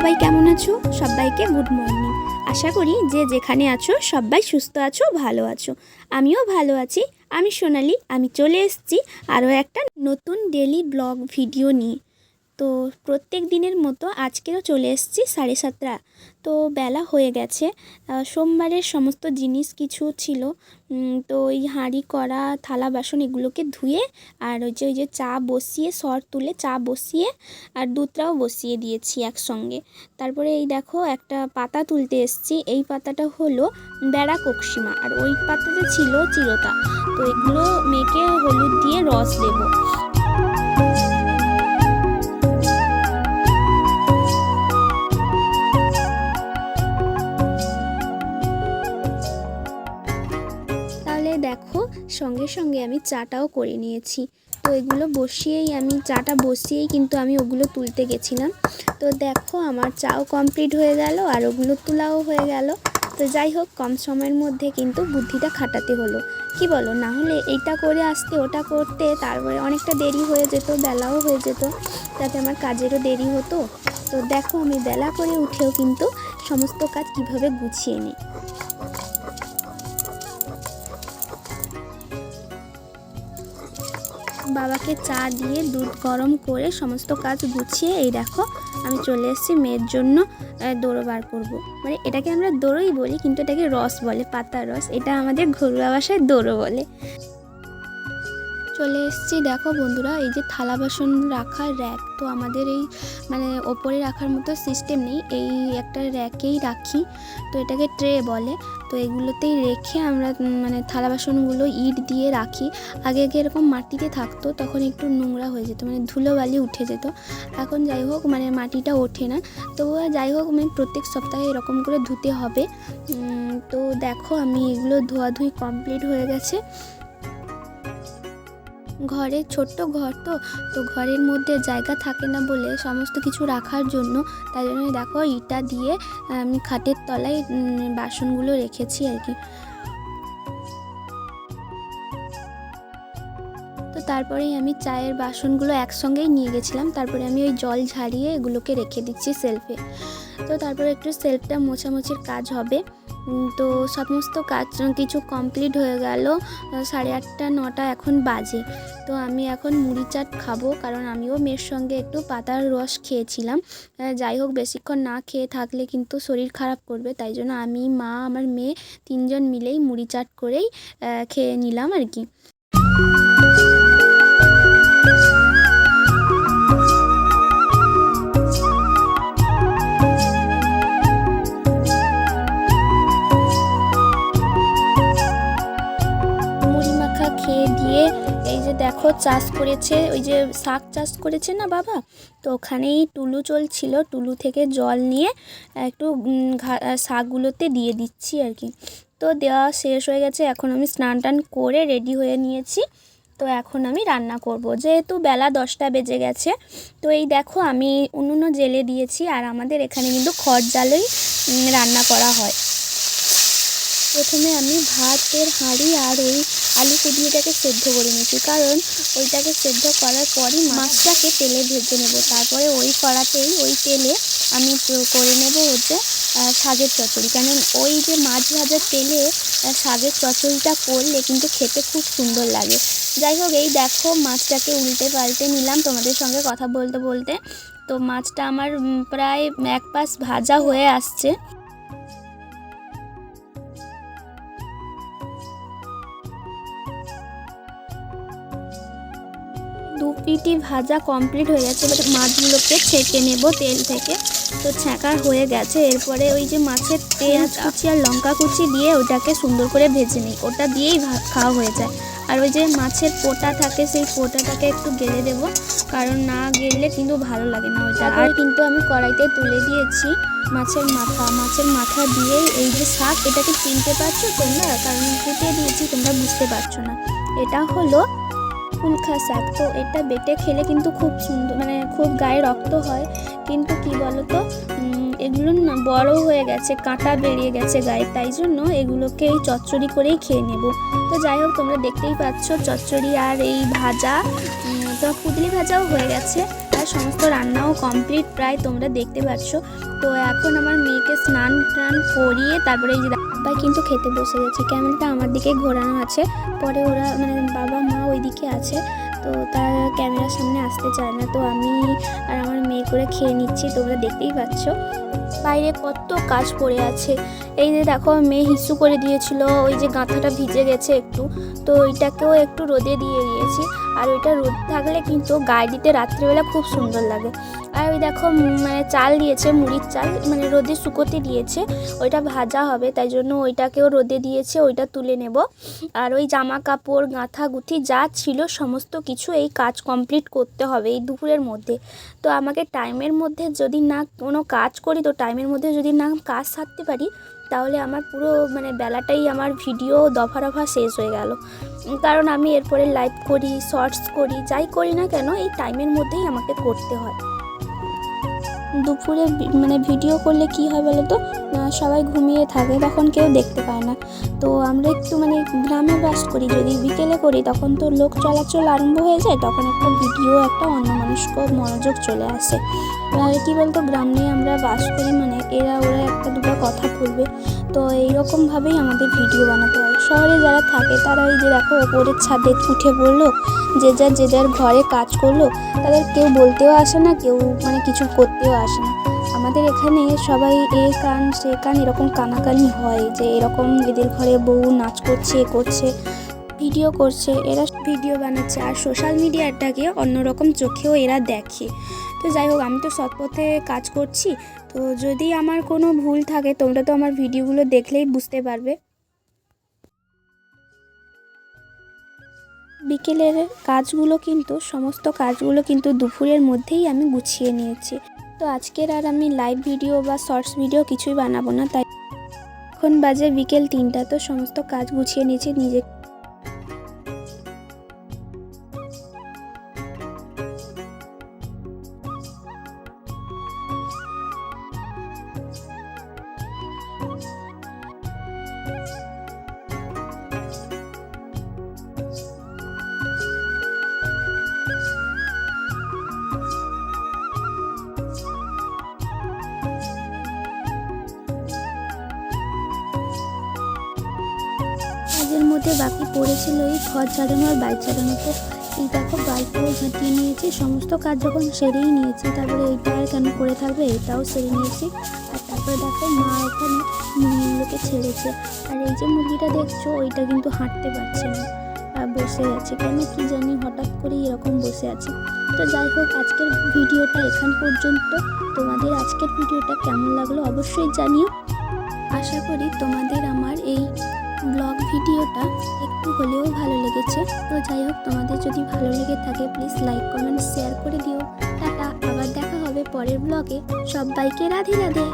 সবাই কেমন আছো? সবাইকে গুড মর্নিং আশা করি যে যেখানে আছো, সবাই সুস্থ আছো, ভালো আছো। আমিও ভালো আছি। আমি সোনালি, আমি চলে এসেছি আরও একটা নতুন ডেলি ব্লগ ভিডিও নিয়ে। তো প্রত্যেক দিনের মতো আজকেরও চলে এসেছি সাড়ে সাতটা। তো বেলা হয়ে গেছে। সোমবারের সমস্ত জিনিস কিছু ছিল। তো ওই হাঁড়ি, কড়া, থালা, বাসন এগুলোকে ধুয়ে আর ওই যে ওই যে চা বসিয়ে, সর তুলে চা বসিয়ে আর দুধটাও বসিয়ে দিয়েছি একসঙ্গে। তারপরে এই দেখো একটা পাতা তুলতে এসেছি। এই পাতাটা হলো বেড়া কক্সিমা আর ওই পাতাতে ছিল চিরতা। তো এগুলো মেখে হলুদ দিয়ে রস দেবো। সঙ্গে সঙ্গে আমি চাটাও করে নিয়েছি। তো এগুলো বসিয়েই আমি, চাটা বসিয়েই কিন্তু আমি ওগুলো তুলতে গেছিলাম তো দেখো আমার চাও কমপ্লিট হয়ে গেল আর ওগুলো তোলাও হয়ে গেল। তো যাই হোক, কম সময়ের মধ্যে কিন্তু বুদ্ধিটা খাটাতে হলো। কি বলো, না হলে এইটা করে আসতে ওটা করতে তারপরে অনেকটা দেরি হয়ে যেত, বেলাও হয়ে যেত। তাতে আমার কাজেরও দেরি হতো। তো দেখো আমি বেলা করে উঠেও কিন্তু সমস্ত কাজ কীভাবে গুছিয়ে নিই। বাবাকে চা দিয়ে দুধ গরম করে সমস্ত কাজ গুছিয়ে, এই দেখো, আমি চলে এসেছি মেয়ের জন্য দৌড়ো বার করব। মানে এটাকে আমরা দোরোই বলি, কিন্তু এটাকে রস বলে, পাতার রস এটা আমাদের ঘরোয়া ভাষায় দৌড়ো বলে চলে এসেছি। দেখো বন্ধুরা, এই যে থালা বাসন রাখার র্যাক তো আমাদের এই মানে ওপরে রাখার মতো সিস্টেম নেই। এই একটা র্যাকেই রাখি, তো এটাকে ট্রে বলে। তো এগুলোতেই রেখে আমরা মানে থালা বাসনগুলো ইট দিয়ে রাখি। আগে আগে এরকম মাটিতে থাকতো, তখন একটু নোংরা হয়ে যেত মানে ধুলোবালি উঠে যেত। এখন যাই হোক মানে মাটিটা ওঠে না। তো যাই হোক মানে প্রত্যেক সপ্তাহে এরকম করে ধুতে হবে। তো দেখো আমি এগুলো ধোয়াধুয়ি কমপ্লিট হয়ে গেছে। ঘরে ছোট্ট ঘর তো তো ঘরের মধ্যে জায়গা থাকে না বলে সমস্ত কিছু রাখার জন্য, তাই জন্য দেখো ইটা দিয়ে আমি খাটের তলায় বাসনগুলো রেখেছি আর কি। তো তারপরেই আমি চায়ের বাসনগুলো একসঙ্গেই নিয়ে গেছিলাম, তারপরে আমি ওই জল ঝাড়িয়ে এগুলোকে রেখে দিচ্ছি সেলফে। তো তারপরে একটু সেলফটা মোছামুছির কাজ হবে। তো সমস্ত কাজ কিছু কমপ্লিট হয়ে গেল সাড়ে আটটা, নটা এখন বাজে। তো আমি এখন মুড়ি চাট খাব, কারণ আমিও মেয়ের সঙ্গে একটু পাতার রস খেয়েছিলাম। যাই হোক, বেশিক্ষণ না খেয়ে থাকলে কিন্তু শরীর খারাপ করবে, তাই জন্য আমি, মা, আমার মেয়ে তিনজন মিলেই মুড়ি চাট করেই খেয়ে নিলাম আর কি। দেখো চাষ করেছে, ওই যে শাক চাষ করেছে না বাবা? তো ওখানেই টুলু চলছিল, টুলু থেকে জল নিয়ে একটু শাকগুলোতে দিয়ে দিচ্ছি আর কি। তো দেওয়া শেষ হয়ে গেছে, এখন আমি স্নান টান করে রেডি হয়ে নিয়েছি। তো এখন আমি রান্না করব। যেহেতু বেলা দশটা বেজে গেছে, তো এই দেখো আমি উনুনও জেলে দিয়েছি আর আমাদের এখানে কিন্তু খড় জালেই রান্না করা হয়। প্রথমে আমি ভাতের হাঁড়ি আর ওই আলু কুদিয়েটাকে সেদ্ধ করে নিয়েছি। কারণ ওইটাকে সেদ্ধ করার পরই মাছটাকে তেলে ভেজে নেব। তারপরে ওই কড়াতেই ওই তেলে আমি করে নেব হচ্ছে শাকের চচ্চড়ি। কারণ ওই যে মাছ ভাজার তেলে শাকের চচ্চড়িটা করলে কিন্তু খেতে খুব সুন্দর লাগে। যাই হোক, এই দেখো মাছটাকে উল্টে পাল্টে নিলাম। তোমাদের সঙ্গে কথা বলতে বলতে তো মাছটা আমার প্রায় এক পাশ ভাজা হয়ে আসছে। পিটি ভাজা কমপ্লিট হয়ে গেছে এবার মাছগুলোকে ছেঁকে নেব তেল থেকে। তো ছ্যাঁকা হয়ে গেছে এরপরে ওই যে মাছের তেল কুচি আর লঙ্কা কুচি দিয়ে ওটাকে সুন্দর করে ভেজে নিই ওটা দিয়েই ভা- খাওয়া হয়ে যায়। আর ওই যে মাছের পোটা থাকে সেই পোটাটাকে একটু গেলে দেবো কারণ না গেলে কিন্তু ভালো লাগে না ওইটা। আর কিন্তু আমি কড়াইতে তুলে দিয়েছি মাছের মাথা মাছের মাথা দিয়ে এই যে শাক এটাকে চিনতে পারছ তোমরা? কারণ ফুটিয়ে দিয়েছি তোমরা বুঝতে পারছ না। এটা হলো কুলখা শাক তো এটা বেটে খেলে কিন্তু খুব সুন্দর মানে খুব গায়ে রক্ত হয়। কিন্তু কি বলতো এগুলো না বড় হয়ে গেছে, কাঁটা বেরিয়ে গেছে গায়ে। তাই জন্য এগুলোকে এই চচ্চড়ি করেই খেয়ে নেব। তো যাই হোক, তোমরা দেখতেই পাচ্ছ, চচ্চড়ি আর এই ভাজা তো পুদলি ভাজাও হয়ে গেছে। সমস্ত রান্নাও কমপ্লিট প্রায় তোমরা দেখতে পাচ্ছ। তো এখন আমার মেয়েকে স্নান টান করিয়ে তারপরে এই যে কিন্তু খেতে বসে গেছে। ক্যামেরাটা আমার দিকে ঘোরানো আছে। পরে ওরা মানে বাবা, মা ওইদিকে আছে। তো তার ক্যামেরার সামনে আসতে চায় না। তো আমি আর আমার মেয়ে করে খেয়ে নিচ্ছি। তোমরা দেখতেই পাচ্ছ। বাইরে কত কাজ পড়ে আছে। এই যে দেখো, মেয়ে হিসু করে দিয়েছিল, ওই যে গাঁথাটা ভিজে গেছে একটু। তো ওইটাকেও একটু রোদে দিয়ে দিয়েছি। আর ওইটা রোদ থাকলে কিন্তু গায়ে দিতে রাত্রিবেলা খুব সুন্দর লাগে। আর ওই দেখো মানে চাল দিয়েছে, মুড়ির চাল মানে রোদে শুকোতে দিয়েছে। ওইটা ভাজা হবে, তাই জন্য ওইটাকেও রোদে দিয়েছে, ওইটা তুলে নেব। আর ওই জামা কাপড়, গাঁথা, গুঁথি যা ছিল, সমস্ত কিছু এই কাজ কমপ্লিট করতে হবে এই দুপুরের মধ্যে। তো আমাকে টাইমের মধ্যে যদি না কোনো কাজ করি, তো টাইমের মধ্যে যদি না কাজ সারতে পারি, তাহলে আমার পুরো মানে বেলাটাই আমার ভিডিও দফা দফা শেষ হয়ে গেল। কারণ আমি এরপরে লাইভ করি শর্টস করি, যাই করি না কেন, এই টাইমের মধ্যেই আমাকে করতে হয়। দুপুরে মানে ভিডিও করলে কি হয় বলো তো? সবাই ঘুমিয়ে থাকে, তখন কেউ দেখতে পায় না। তো আমরা একটু মানে গ্রামে বাস করি, যদি বিকেলে করি, তখন তো লোক চলাচল আরম্ভ হয়ে যায়, তখন একটা ভিডিও, একটা অন্য অন্যমনস্ক মনোযোগ চলে আসে। আর কী বলতো, গ্রামে আমরা বাস করি মানে এরা, ওরা একটা দুটো কথা বলবে। তো এইরকমভাবেই আমাদের ভিডিও বানাতে হয়। শহরে যারা থাকে, তারা ওই যে দেখো, ওপরের ছাদে উঠে পড়ল যে যার যে যার ঘরে কাজ করল, তাদের কেউ বলতেও আসে না, কেউ মানে কিছু করতেও আসে না। আমাদের এখানে সবাই এ কান, সে কান এরকম কানাকানি হয় যে এরকম এদের ঘরে বউ নাচ করছে, এ করছে, ভিডিও করছে, এরা ভিডিও বানাচ্ছে। আর সোশ্যাল মিডিয়াটাকে অন্যরকম চোখেও এরা দেখে। তো যাই হোক, আমি তো সৎপথে কাজ করছি। তো যদি আমার কোনো ভুল থাকে, তোমরা তো আমার ভিডিওগুলো দেখলেই বুঝতে পারবে। বিকেলের কাজগুলো কিন্তু, সমস্ত কাজগুলো কিন্তু দুপুরের মধ্যেই আমি গুছিয়ে নিয়েছি। তো আজকের আর আমি লাইভ ভিডিও বা শর্টস ভিডিও কিছুই বানাবো না, তাই এখন বাজে বিকেল তিনটা, তো সমস্ত কাজ গুছিয়ে নিয়েছি, নিজে মধ্যে বাকি পড়েছিল এই ঘর ঝাড়ানো আর বাইক ঝাড়ানো তো এই দেখো বাইকটাও ঝাঁটিয়ে নিয়েছি, সমস্ত কাজ যখন সেরেই নিয়েছি, তারপরে এইটা আর কেন করে থাকবে এটাও সেরে নিয়েছি। আর তারপরে দেখো, মা এখানে মুরগিগুলোকে ছেড়েছে। আর এই যে মুরগিটা দেখছ, ওইটা কিন্তু হাঁটতে পারছে না বসে আছে। কেন কি জানি হঠাৎ করে এরকম বসে আছে। তো যাই হোক, আজকের ভিডিওটা এখান পর্যন্ত। তোমাদের আজকের ভিডিওটা কেমন লাগল অবশ্যই জানিও। আশা করি তোমাদের আমার এই ব্লগ ভিডিওটা একটু হলেও ভালো লেগেছে। তো যাই হোক, তোমাদের যদি ভালো লেগে থাকে প্লিজ লাইক কমেন্ট শেয়ার করে দিও। টাটা, আবার দেখা হবে পরের ব্লগে সবাইকে রাধে রাধে।